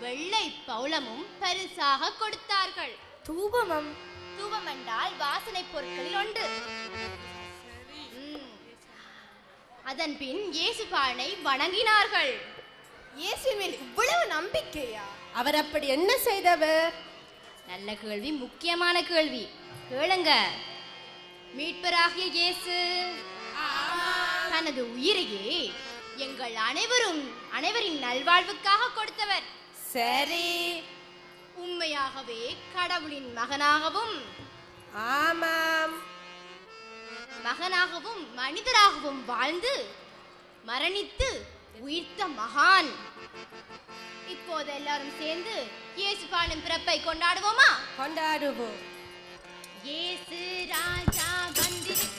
வெள்ளை பௌளமும் பரிசாக கொடுத்தார்கள். தூபமம். தூபம் என்றால் வாசனை பொருட்களில் ஒன்று. அதன் பின் இயேசுபானை வணங்கினார்கள். இயேசுவின் மேல் இவ்வளவு நம்பிக்கையா? அவர் அப்படி என்ன செய்தவர்? நல்ல கேள்வி முக்கியமான கேள்வி. கேளுங்க. மீட்பராகிய இயேசு. தனது உயிரையே எங்கள் அனைவரும் அனைவரின் நல்வாழ்வுக்காக கொடுத்தவர். சரி. உண்மையாகவே கடவுளின் மகனாகவும் ஆமாம். மகனாகவும் மனிதராகவும் வாழ்ந்து மரணித்து உயிர்த்த மகான். இப்போது எல்லாரும் சேர்ந்து இயேசுபானின் பிறப்பை கொண்டாடுவோமா? கொண்டாடுவோம். இயேசு ராஜா வந்திருக்கின்றார்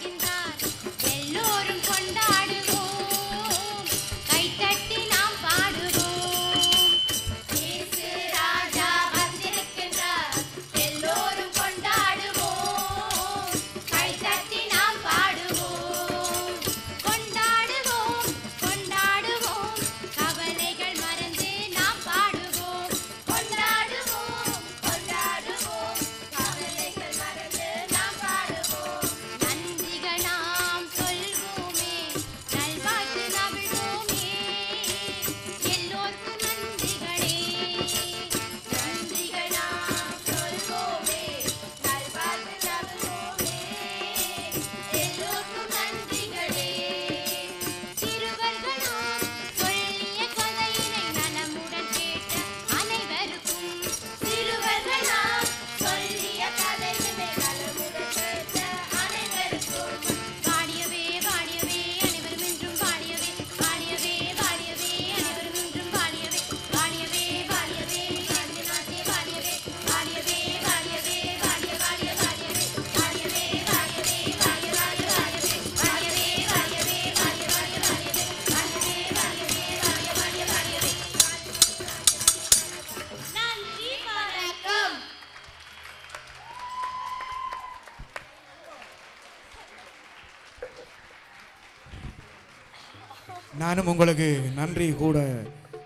நானும் உங்களுக்கு நன்றி கூட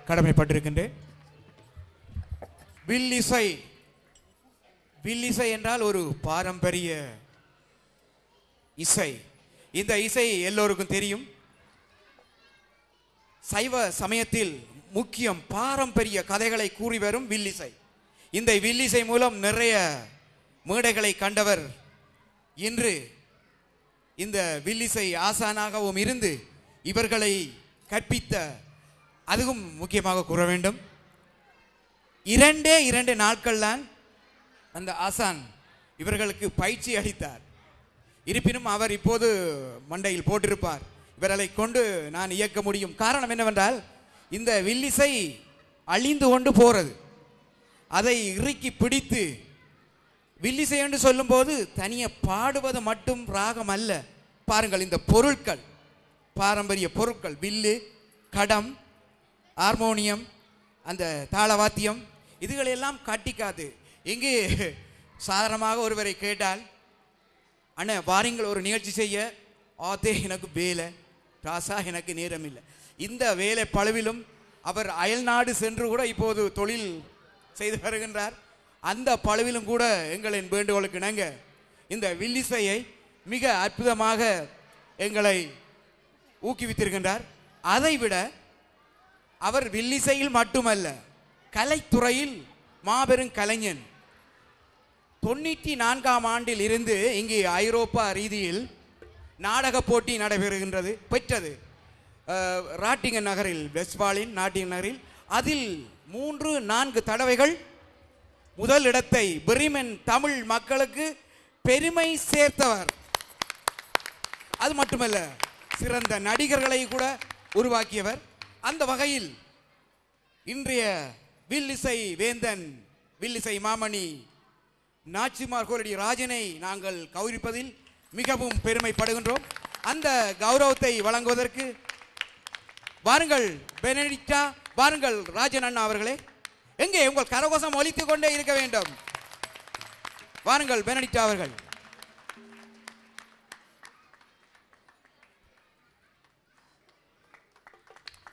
கடமைப்பட்டிருக்கின்றேன். வில்லிசை வில்லிசை என்றால் ஒரு பாரம்பரிய இசை. இந்த இசை எல்லோருக்கும் தெரியும். சைவ சமயத்தில் முக்கியம் பாரம்பரிய கதைகளை கூறி வரும் வில்லிசை. இந்த வில்லிசை மூலம் நிறைய மேடைகளை கண்டவர் இன்று இந்த வில்லிசை ஆசானாகவும் இருந்து இவர்களை கற்பித்த அதுவும் முக்கியமாக கூற வேண்டும். இரண்டே இரண்டு நாட்கள் தான் அந்த ஆசான் இவர்களுக்கு பயிற்சி அளித்தார். இருப்பினும் அவர் இப்போது மண்டையில் போட்டிருப்பார். இவர்களை கொண்டு நான் இயக்க முடியும். காரணம் என்னவென்றால் இந்த வில்லிசை அழிந்து கொண்டு போகிறது அதை இறுக்கி பிடித்து வில்லிசை என்று சொல்லும்போது தனியாக பாடுவது மட்டும் ராகம் அல்ல. பாருங்கள் இந்த பொருட்கள். பாரம்பரிய பொருட்கள் வில்லு கடம் ஹார்மோனியம் அந்த தாளவாத்தியம் இதுகளெல்லாம் காட்டிக்காது. இங்கு சாதாரணமாக ஒருவரை கேட்டால் அண்ணே வாருங்கள் ஒரு நிகழ்ச்சி செய்ய. ஆத்தே எனக்கு வேலை. ராசா எனக்கு நேரம் இல்லை. இந்த வேலை பழுவிலும் அவர் அயல்நாடு சென்று கூட இப்போது தொழில் செய்து வருகின்றார். அந்த பழுவிலும் கூட எங்களின் வேண்டுகோளுக்கு இணங்க இந்த வில்லிசையை மிக அற்புதமாக எங்களை ஊக்குவித்திருக்கின்றார். அதைவிட அவர் வில்லிசையில் மட்டுமல்ல கலைத்துறையில் மாபெரும் கலைஞன். தொண்ணூற்றி நான்காம் ஆண்டில் இருந்து இங்கு ஐரோப்பா ரீதியில் நாடக போட்டி நடைபெறுகின்றது பெற்றது. ராட்டிங்கன் நகரில் வெஸ்பாலின் நாட்டிங்கன் நகரில். அதில் மூன்று நான்கு தடவைகள் முதல் இடத்தை பெரிமன் தமிழ் மக்களுக்கு பெருமை சேர்த்தவர். அது மட்டுமல்ல சிறந்த நடிகர்களை கூட உருவாக்கியவர். அந்த வகையில் இன்றைய வில்லிசை வேந்தன் வில்லிசை மாமணி நாச்சிமார் கோரடி ராஜனை நாங்கள் கௌரிப்பதில் மிகவும் பெருமைப்படுகின்றோம். அந்த கௌரவத்தை வழங்குவதற்கு வாருங்கள் பெனடிக்டா வாருங்கள் ராஜன் அண்ணா அவர்களே. எங்கே உங்கள் கரகோசம் ஒழித்து கொண்டே இருக்க வேண்டும். வாருங்கள் பெனடிக்டா அவர்கள்.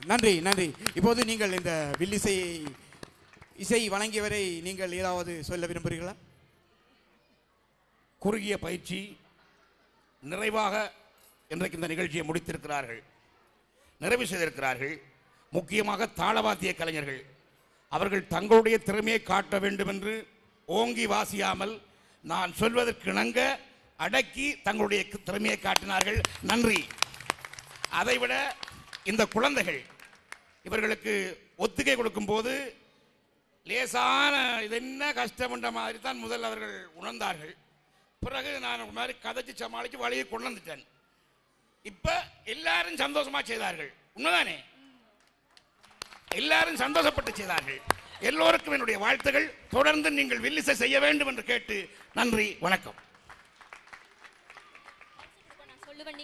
நன்றி நன்றி. இப்போது நீங்கள் இந்த வில்லிசையை இசை வழங்கியவரை நீங்கள் ஏதாவது சொல்ல விரும்புகிறீர்களா? குறுகிய பயிற்சி நிறைவாக இன்றைக்கு இந்த நிகழ்ச்சியை முடித்திருக்கிறார்கள். நிறைவு செய்திருக்கிறார்கள். முக்கியமாக தாளவாத்திய கலைஞர்கள். அவர்கள் தங்களுடைய திறமையை காட்ட வேண்டும் என்று ஓங்கி வாசியாமல் நான் சொல்வதற்கு இணங்க அடக்கி தங்களுடைய திறமையை காட்டினார்கள். நன்றி. அதைவிட இந்த குழந்தைகள் இவர்களுக்கு ஒத்துகை கொடுக்கும்போது லேசான இது என்ன கஷ்டம்ன்ற மாதிரி தான் முதல் அவர்கள் உணர்ந்தார்கள். பிறகு நான் ஒரு மாதிரி கதைச்சு சமாளித்து வழியை கொண்டு வந்துட்டேன். இப்ப எல்லாரும் சந்தோஷமா செய்தார்கள். உண்மைதானே? எல்லாரும் சந்தோஷப்பட்டு செய்தார்கள். எல்லோருக்கும் என்னுடைய வாழ்த்துகள். தொடர்ந்து நீங்கள் வில்லிசை செய்ய வேண்டும் என்று கேட்டு நன்றி வணக்கம். சொல்லுவேன்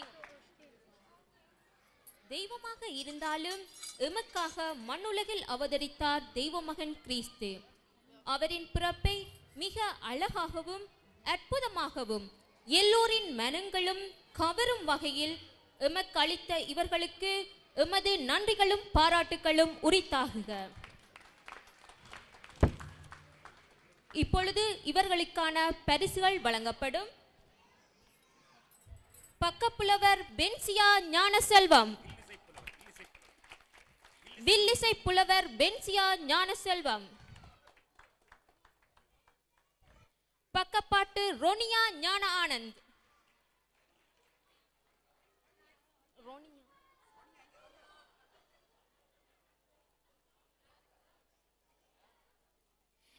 தெய்வமாக இருந்தாலும் எமக்காக மண்ணுலகில் அவதரித்தார் தெய்வமகன் கிறிஸ்து. அவரின் பிறப்பை மிக அழகாகவும் அற்புதமாகவும் எல்லோரின் மனங்களும் கவரும் வகையில் எமக்கு அளித்த இவர்களுக்கு எமது நன்றிகளும் பாராட்டுகளும் உரித்தாகுக. இப்பொழுது இவர்களுக்கான பரிசுகள் வழங்கப்படும். பக்கப்புலவர் பென்சியா ஞானசெல்வம். வில்லிசை புலவர் பென்சியா ஞானசெல்வம். பக்கப்பாட்டு ரோனியா ஞான ஆனந்த்.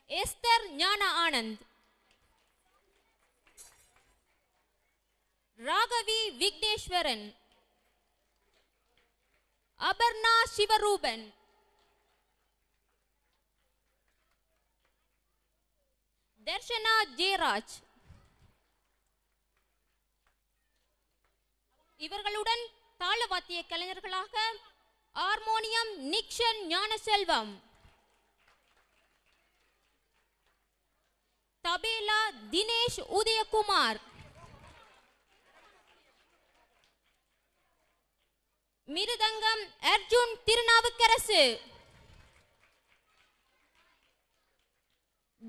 எஸ்தர் ஞான ஆனந்த். ராகவி விக்னேஸ்வரன். அபர்ணா சிவரூபன். தர்ஷனா ஜெயராஜ். இவர்களுடன் தாளவாத்திய கலைஞர்களாக ஹார்மோனியம் நிக்ஷன் ஞானசெல்வம். தபேலா தினேஷ் உதயகுமார். மிருதங்கம் அர்ஜுன் திருநாவுக்கரசு.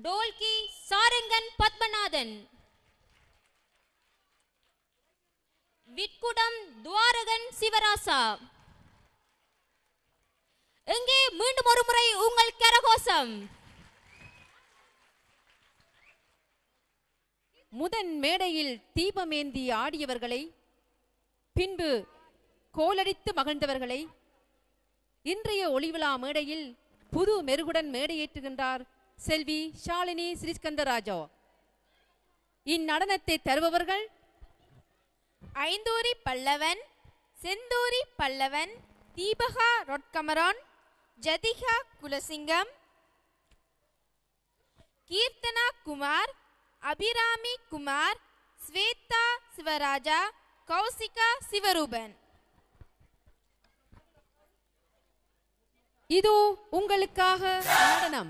டோல்கி சாரங்கன் பத்மநாதன். விட்குடம் துவாரகன் சிவராசா. எங்கே மீண்டும் ஒரு முறை உங்கள் கரகோஷம். முதன் மேடையில் தீபமேந்தி ஆடியவர்களை பின்பு கோலடித்து மகிழ்ந்தவர்களை. இன்றைய ஒளிவிழா மேடையில் புது மெருகுடன் மேடையேற்றுகின்றார் செல்வி ஷாலினி ஸ்ரீஸ்கந்தராஜோ இந்நடனத்தை தருபவர்கள் ஐந்தூரி பல்லவன் செந்தூரி பல்லவன் தீபகா ரொட்கமரான் ஜதிகா குலசிங்கம் கீர்த்தனா குமார் அபிராமி குமார் ஸ்வேதா சிவராஜா கௌசிகா சிவரூபன். இதோ உங்களுக்காக நடனம்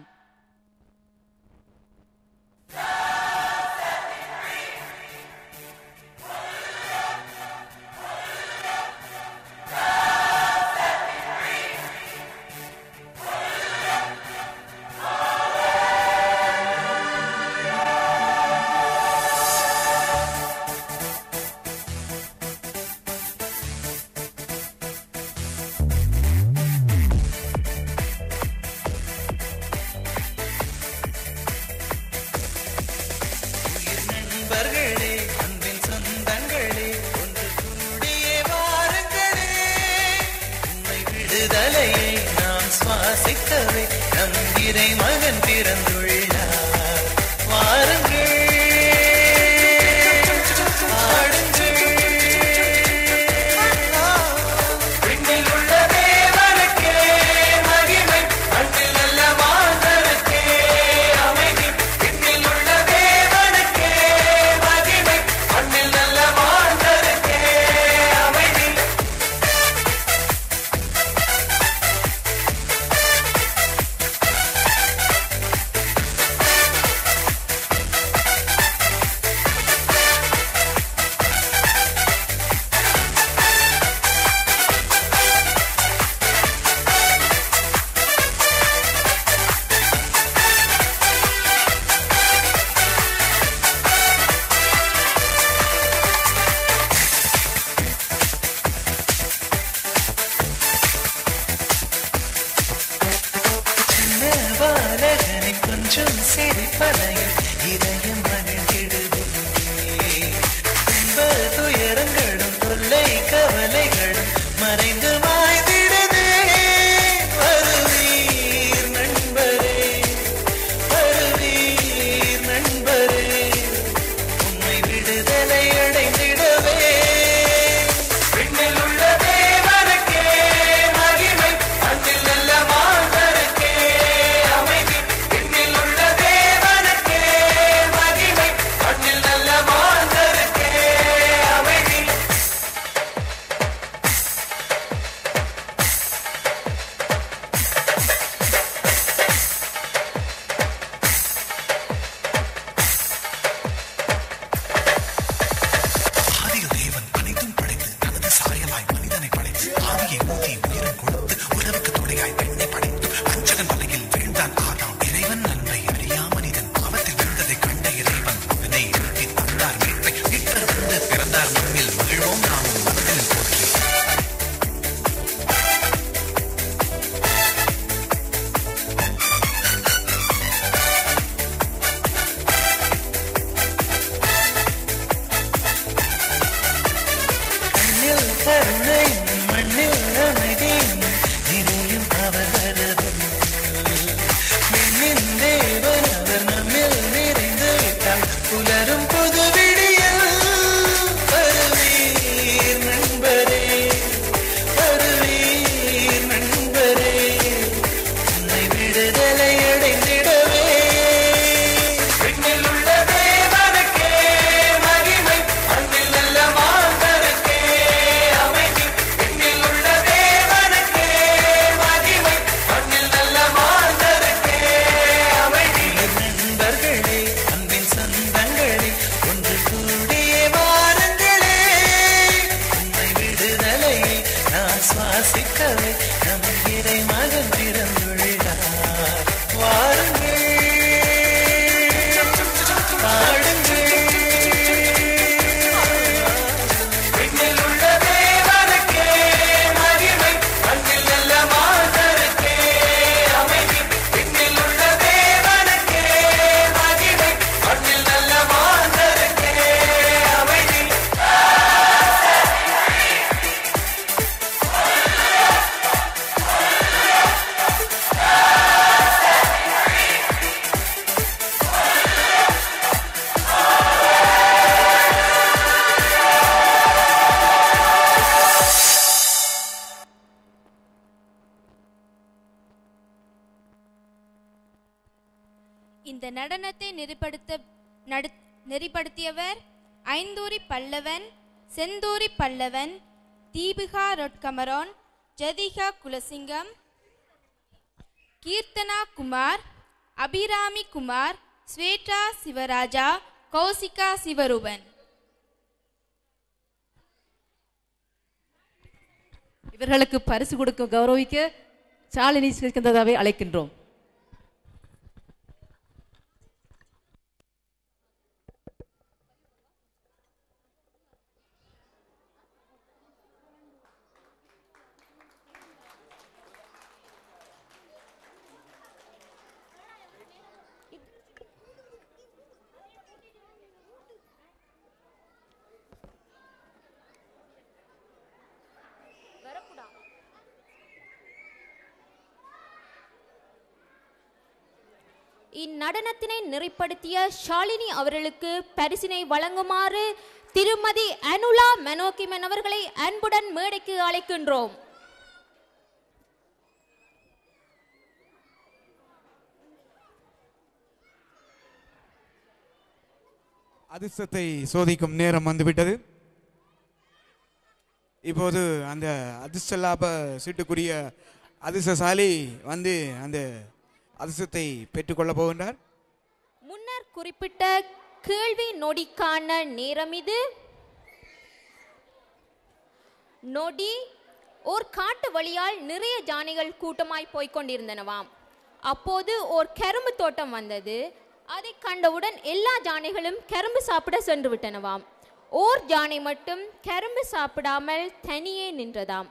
சுவாசிக்கவே நம் இறை மகன் பிறந்துள்ள சிரிப்பலையில் இதயம் நெறிப்படுத்த நடு நெறிப்படுத்தியவர் ஐந்தூரி பல்லவன் செந்தூரி பல்லவன் தீபிகா ரொட்கமரோன் ஜதிகா குலசிங்கம் கீர்த்தனா குமார் அபிராமி குமார் ஸ்வேதா சிவராஜா கௌசிகா சிவரூபன். இவர்களுக்கு பரிசு கொடுக்க கௌரவிக்க சாலினி சிக்கந்ததாவை அழைக்கின்றோம். இந்நடனத்தினை நெறிப்படுத்திய ஷாலினி அவர்களுக்கு பரிசினை வழங்குமாறு திருமதி அனுலா மெனோகிமன் அவர்களை அன்புடன் மேடைக்கு அழைக்கின்றோம். அதிர்ஷ்டத்தை சோதிக்கும் நேரம் வந்துவிட்டது. இப்போது அந்த அதிர்ஷ்ட லாப சீட்டுக்குரிய அதிர்ஷ்டசாலி வந்து அந்த அதிசயத்தை பெற்றுக்கொள்ள போகின்றார். முன்னர் குறிப்பிட்ட கேள்வி நொடிக்கான நேரம் இது. நொடி ஓர் காட்டு வழியால் நிறைய ஜானைகள் கூட்டமாய் போய்க் கொண்டிருந்தனவாம் அப்போது ஓர் கரும்பு தோட்டம் வந்தது. அதை கண்டவுடன் எல்லா ஜானைகளும் கரும்பு சாப்பிட சென்று விட்டனவாம் ஓர் ஜானை மட்டும் கரும்பு சாப்பிடாமல் தனியே நின்றதாம்.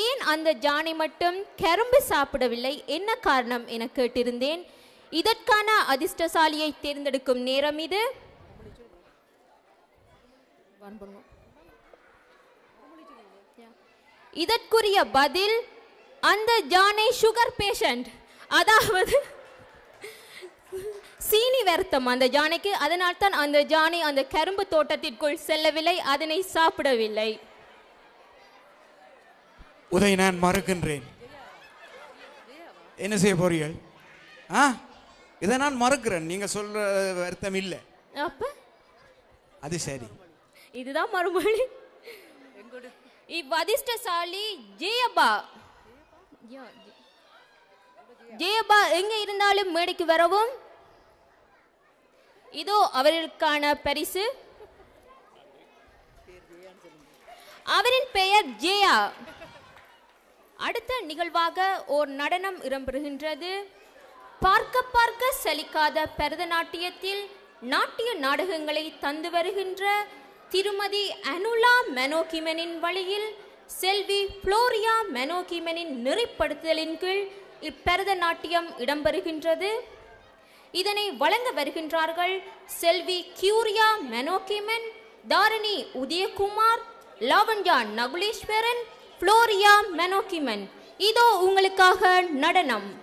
ஏன் அந்த ஜானை மட்டும் கரும்பு சாப்பிடவில்லை? என்ன காரணம் என கேட்டிருந்தேன். இதற்கான அதிர்ஷ்டசாலியை தேர்ந்தெடுக்கும் நேரம் இது. இதற்குரிய பதில் அந்த ஜானை சுகர் பேஷண்ட் அதாவது சீனி வருத்தம் அந்த ஜானைக்கு. அதனால் தான் அந்த ஜானை அந்த கரும்பு தோட்டத்திற்குள் செல்லவில்லை அதனை சாப்பிடவில்லை. உதை நான் மறுக்கின்றேன். என்ன செய்ய போறீர்கள்? ஆ? இதை நான் மறுக்கிறேன். நீங்க சொல்ற வருத்தம் இல்லை. அப்ப? அது சரி. இதுதான் மறுமொழி. இவ்வதிர்ஷ்டசாலி ஜெயபா. ஜெயபா எங்க இருந்தாலும் மேடைக்கு வரவும்? இதோ அவர்களுக்கான பரிசு. அவரின் பெயர் ஜெயா. அடுத்த நிகழ்வாக ஓர் நடனம் இடம்பெறுகின்றது. பார்க்க பார்க்க சலிக்காத பரதநாட்டியத்தில் நாட்டிய நாடகங்களை தந்து வருகின்ற திருமதி அனுலா மெனோகிமனின் வழியில் செல்வி புளோரியா மெனோகிமனின் நெறிப்படுத்துதலின் கீழ் இப்பரதநாட்டியம் இடம்பெறுகின்றது. இதனை வழங்க வருகின்றார்கள் செல்வி கியூரியா மெனோகிமன் தாரணி உதயகுமார் லாவண்யா நகுலேஸ்வரன் புளோரியா மெனோகிமன் இதோ உங்களுக்காக நடனம்.